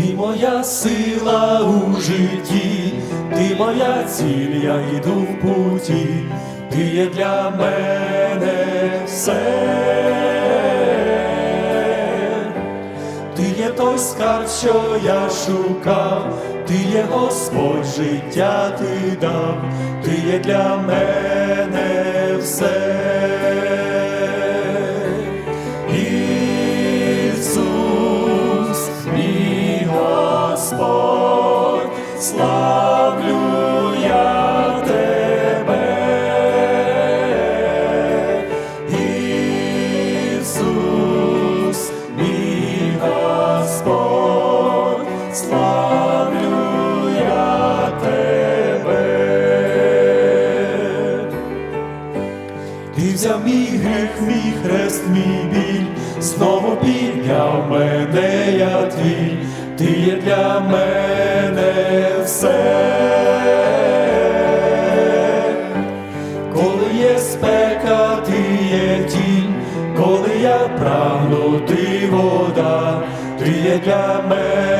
Ти моя сила у житті, ти моя ціль, я йду в путі, ти є для мене все. Ти є той скарб, що я шукав, ти є Господь, життя ти дав, ти є для мене все. Ти взяв мій гріх, мій хрест, мій біль, знову підняв мене, я твій, ти є для мене все. Коли є спека, ти є тінь, коли я прагну, вода, ти є для мене.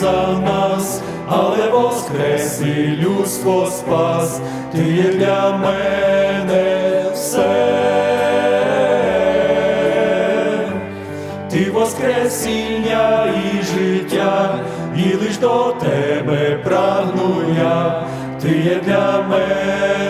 За нас, але воскрес людство спас, ти є для мене все. Ти воскресіння і життя, і лиш до тебе прагну я, ти є для мене